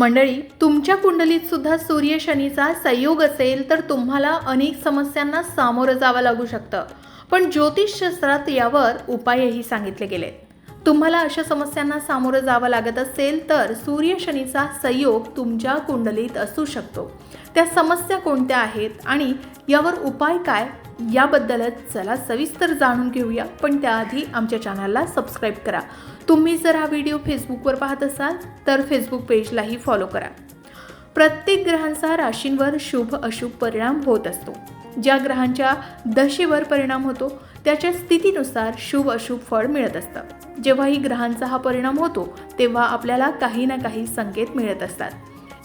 मंडळी तुमच्या कुंडलीत सुद्धा सूर्य शनीचा संयोग असेल तर तुम्हाला अनेक समस्यांना सामोरं जावं लागू शकतं. पण ज्योतिषशास्त्रात यावर उपायही सांगितले गेले तुम्हाला अशा समस्यांना सामोरं जावं लागत असेल तर सूर्य शनीचा संयोग तुमच्या कुंडलीत असू शकतो. त्या समस्या कोणत्या आहेत आणि यावर उपाय काय? याबद्दलच चला सविस्तर जाणून घेऊया. पण त्याआधी आमच्या चॅनलला सबस्क्राईब करा. तुम्ही जर हा व्हिडिओ फेसबुकवर पाहत असाल तर फेसबुक पेजलाही फॉलो करा. प्रत्येक ग्रहांचा राशींवर शुभ अशुभ परिणाम होत असतो. ज्या ग्रहांच्या दशेवर परिणाम होतो त्याच्या स्थितीनुसार शुभ अशुभ फळ मिळत असतं. जेव्हाही ग्रहांचा हा परिणाम होतो तेव्हा आपल्याला काही ना काही संकेत मिळत असतात.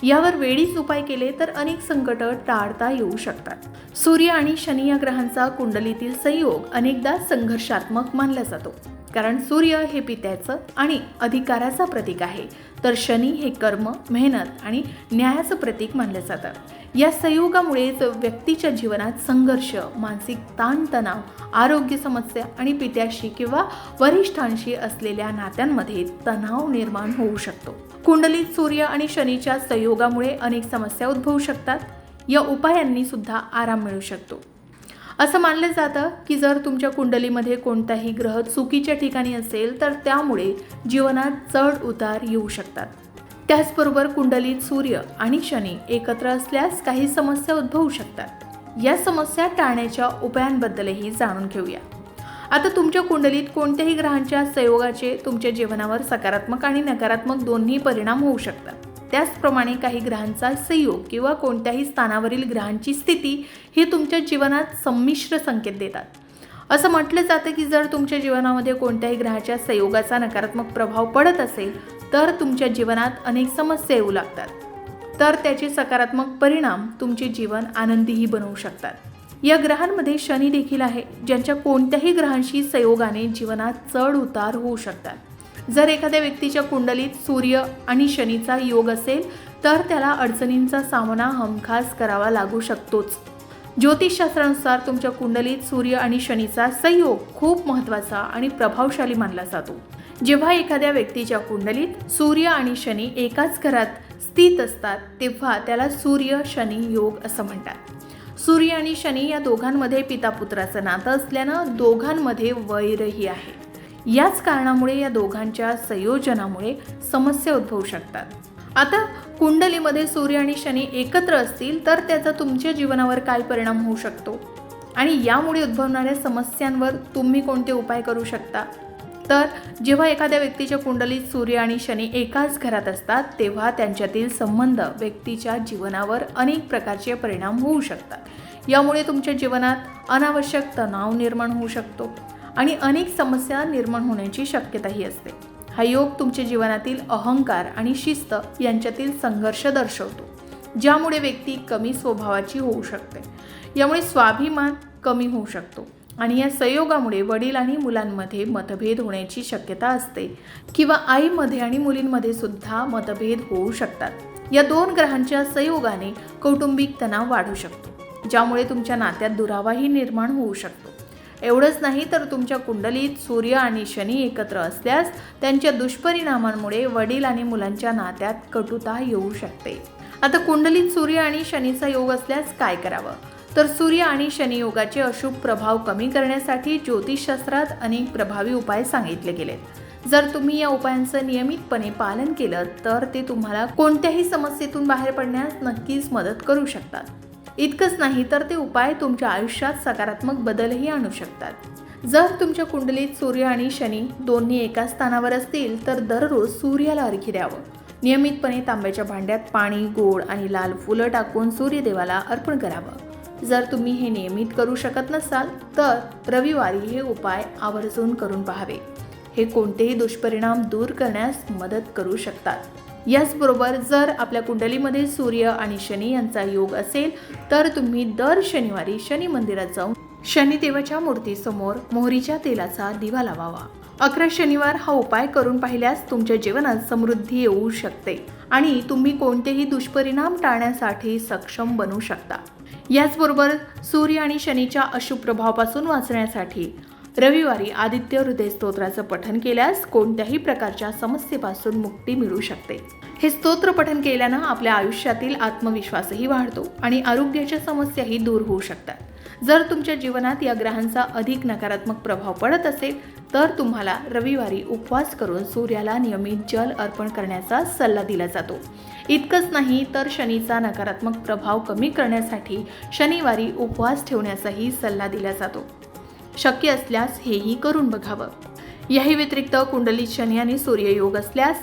यावर वेळीच उपाय केले तर अनेक संकट टाळता येऊ शकतात. सूर्य आणि शनी या ग्रहांचा कुंडलीतील संयोग अनेकदा संघर्षात्मक मानला जातो. कारण सूर्य हे पित्याचं आणि अधिकाराचं प्रतीक आहे. तर शनी हे कर्म मेहनत आणि न्यायाचं प्रतीक मानलं जातं. या संयोगामुळेच व्यक्तीच्या जीवनात संघर्ष मानसिक ताणतणाव आरोग्य समस्या आणि पित्याशी किंवा वरिष्ठांशी असलेल्या नात्यांमध्ये तणाव निर्माण होऊ शकतो. कुंडलीत सूर्य आणि शनीच्या संयोगामुळे अनेक समस्या उद्भवू शकतात. या उपायांनी सुद्धा आराम मिळू शकतो. असं मानलं जातं की जर तुमच्या कुंडलीमध्ये कोणताही ग्रह चुकीच्या ठिकाणी असेल तर त्यामुळे जीवनात चढ उतार येऊ शकतात. त्याचबरोबर कुंडलीत सूर्य आणि शनी एकत्र असल्यास काही समस्या उद्भवू शकतात. या समस्या टाळण्याच्या उपायांबद्दलही जाणून घेऊया. आता तुमच्या कुंडलीत कोणत्याही ग्रहांच्या संयोगाचे तुमच्या जीवनावर सकारात्मक आणि नकारात्मक दोन्ही परिणाम होऊ शकतात. त्याचप्रमाणे काही ग्रहांचा संयोग किंवा कोणत्याही स्थानावरील ग्रहांची स्थिती हे तुमच्या जीवनात संमिश्र संकेत देतात. असं म्हटलं जातं की जर तुमच्या जीवनामध्ये कोणत्याही ग्रहाच्या संयोगाचा नकारात्मक प्रभाव पडत असेल तर तुमच्या जीवनात अनेक समस्या येऊ लागतात. तर त्याचे सकारात्मक परिणाम तुमचे जीवन आनंदीही बनवू शकतात. या ग्रहांमध्ये शनी देखील आहे ज्यांच्या कोणत्याही ग्रहांशी संयोगाने जीवनात चढ उतार होऊ शकतात. जर एखाद्या व्यक्तीच्या कुंडलीत सूर्य आणि शनीचा योग असेल तर त्याला अडचणींचा सामना हमखास करावा लागू शकतोच. ज्योतिषशास्त्रानुसार तुमच्या कुंडलीत सूर्य आणि शनीचा संयोग खूप महत्त्वाचा आणि प्रभावशाली मानला जातो. जेव्हा एखाद्या व्यक्तीच्या कुंडलीत सूर्य आणि शनी एकाच घरात स्थित असतात तेव्हा त्याला सूर्य शनी योग असं म्हणतात. सूर्य आणि शनी या दोघांमध्ये पितापुत्राचं नातं असल्यानं दोघांमध्ये वैरही आहे. याच कारणामुळे या दोघांच्या संयोजनामुळे समस्या उद्भवू शकतात. आता कुंडलीमध्ये सूर्य आणि शनी एकत्र असतील तर त्याचा तुमच्या जीवनावर काय परिणाम होऊ शकतो? आणि यामुळे उद्भवणाऱ्या समस्यांवर तुम्ही कोणते उपाय करू शकता? तर जेव्हा एखाद्या व्यक्तीच्या कुंडलीत सूर्य आणि शनी एकाच घरात असतात तेव्हा त्यांच्यातील संबंध व्यक्तीच्या जीवनावर अनेक प्रकारचे परिणाम होऊ शकतात. यामुळे तुमच्या जीवनात अनावश्यक तणाव निर्माण होऊ शकतो. आणि अनेक समस्या निर्माण होण्याची शक्यताही असते. हा योग तुमच्या जीवनातील अहंकार आणि शिस्त यांच्यातील संघर्ष दर्शवतो ज्यामुळे व्यक्ती कमी स्वभावाची होऊ शकते. यामुळे स्वाभिमान कमी होऊ शकतो आणि या संयोगामुळे वडील आणि मुलांमध्ये मतभेद होण्याची शक्यता असते किंवा आईमध्ये आणि मुलींमध्ये सुद्धा मतभेद होऊ शकतात. या दोन ग्रहांच्या संयोगाने कौटुंबिक तणाव वाढू शकतो ज्यामुळे तुमच्या नात्यात दुरावाही निर्माण होऊ शकतो. एवढंच नाही तर तुमच्या कुंडलीत सूर्य आणि शनी एकत्र असल्यास त्यांच्या दुष्परिणामांमुळे वडील आणि मुलांच्या नात्यात कटुता येऊ शकते. आता कुंडलीत सूर्य आणि शनीचा योग असल्यास काय करावं? तर सूर्य आणि शनी योगाचे अशुभ प्रभाव कमी करण्यासाठी ज्योतिषशास्त्रात अनेक प्रभावी उपाय सांगितले गेलेत. जर तुम्ही या उपायांचं नियमितपणे पालन केलं तर ते तुम्हाला कोणत्याही समस्येतून बाहेर पडण्यास नक्कीच मदत करू शकतात. इतकंच नाही तर ते उपाय तुमच्या आयुष्यात सकारात्मक बदलही आणू शकतात. जर तुमच्या कुंडलीत सूर्य आणि शनी दोन्ही एका स्थानावर असतील तर दररोज सूर्याला अर्घ्य द्यावं. नियमितपणे तांब्याच्या भांड्यात पाणी गोड आणि लाल फुलं टाकून सूर्यदेवाला अर्पण करावं. जर तुम्ही हे नियमित करू शकत नसाल तर रविवारी हे उपाय आवर्जून करून पाहावे. हे कोणतेही दुष्परिणाम दूर करण्यास मदत करू शकतात. याचबरोबर जर आपल्या कुंडलीमध्ये सूर्य आणि शनी यांचा योग असेल तर तुम्ही दर शनिवारी शनी मंदिरात जाऊन शनिदेवाच्या मूर्तीसमोर मोहरीच्या तेलाचा दिवा लावावा. अकरा शनिवार हा उपाय करून पाहिल्यास तुमच्या जीवनात समृद्धी येऊ शकते आणि तुम्ही कोणतेही दुष्परिणाम टाळण्यासाठी सक्षम बनू शकता. याचबरोबर सूर्य आणि शनीच्या अशुभ प्रभावापासून वाचण्यासाठी रविवारी आदित्य हृदय स्तोत्राचं पठन केल्यास कोणत्याही प्रकारच्या समस्येपासून मुक्ती मिळू शकते. हे स्तोत्र पठन केल्यानं आपल्या आयुष्यातील आत्मविश्वासही वाढतो आणि आरोग्याच्या समस्याही दूर होऊ शकतात. जर तुमच्या जीवनात या ग्रहांचा अधिक नकारात्मक प्रभाव पडत असेल तर तुम्हाला रविवारी उपवास करून सूर्याला नियमित जल अर्पण करण्याचा सल्ला दिला जातो. इतकंच नाही तर शनीचा नकारात्मक प्रभाव कमी करण्यासाठी शनिवारी उपवास ठेवण्याचाही सल्ला दिला जातो. शक्य असल्यास हेही करून बघावं. याही व्यतिरिक्त कुंडलीत शनी आणि सूर्ययोग असल्यास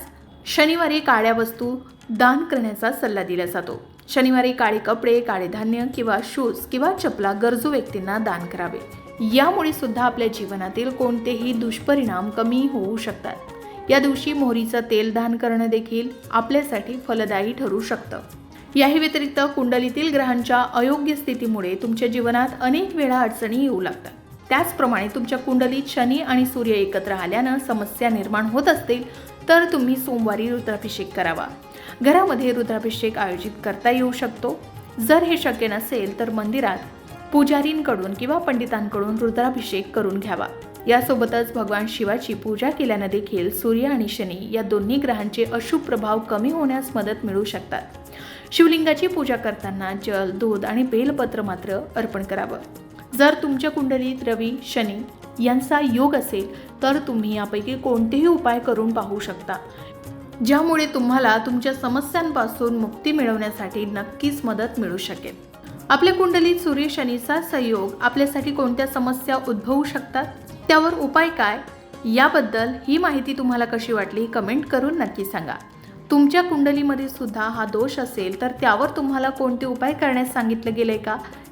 शनिवारी काळ्या वस्तू दान करण्याचा सल्ला दिला जातो. शनिवारी काळे कपडे काळे धान्य किंवा शूज किंवा चपला गरजू व्यक्तींना दान करावे. यामुळे सुद्धा आपल्या जीवनातील कोणतेही दुष्परिणाम कमी होऊ शकतात. या दिवशी मोहरीचं तेल दान करणं देखील आपल्यासाठी फलदायी ठरू शकतं. याही व्यतिरिक्त कुंडलीतील ग्रहांच्या अयोग्य स्थितीमुळे तुमच्या जीवनात अनेक वेळा अडचणी येऊ लागतात. त्याचप्रमाणे तुमच्या कुंडलीत शनी आणि सूर्य एकत्र आल्यानं समस्या निर्माण होत असतील तर तुम्ही सोमवारी रुद्राभिषेक करावा. घरामध्ये रुद्राभिषेक आयोजित करता येऊ शकतो. जर हे शक्य नसेल तर मंदिरात पुजारींकडून किंवा पंडितांकडून रुद्राभिषेक करून घ्यावा. यासोबतच भगवान शिवाची पूजा केल्यानं देखील सूर्य आणि शनी या दोन्ही ग्रहांचे अशुभ प्रभाव कमी होण्यास मदत मिळू शकतात. शिवलिंगाची पूजा करताना जल दूध आणि बेलपत्र मात्र अर्पण करावं. जर तुमच्या कुंडलीत रवी शनी यांचा योग असेल तर तुम्ही यापैकी कोणतेही उपाय करून पाहू शकता. ज्यामुळे तुम्हाला तुमच्या समस्यांपासून मुक्ती मिळवण्यासाठी नक्कीच मदत मिळू शकेल. आपल्या कुंडलीत सूर्य शनीचा संयोग आपल्यासाठी कोणत्या समस्या उद्भवू शकतात? त्यावर उपाय काय? याबद्दल ही माहिती तुम्हाला कशी वाटली कमेंट करून नक्की सांगा. तुमच्या कुंडलीमध्ये सुद्धा हा दोष असेल तर त्यावर तुम्हाला कोणते उपाय करण्यास सांगितलं गेलंय का?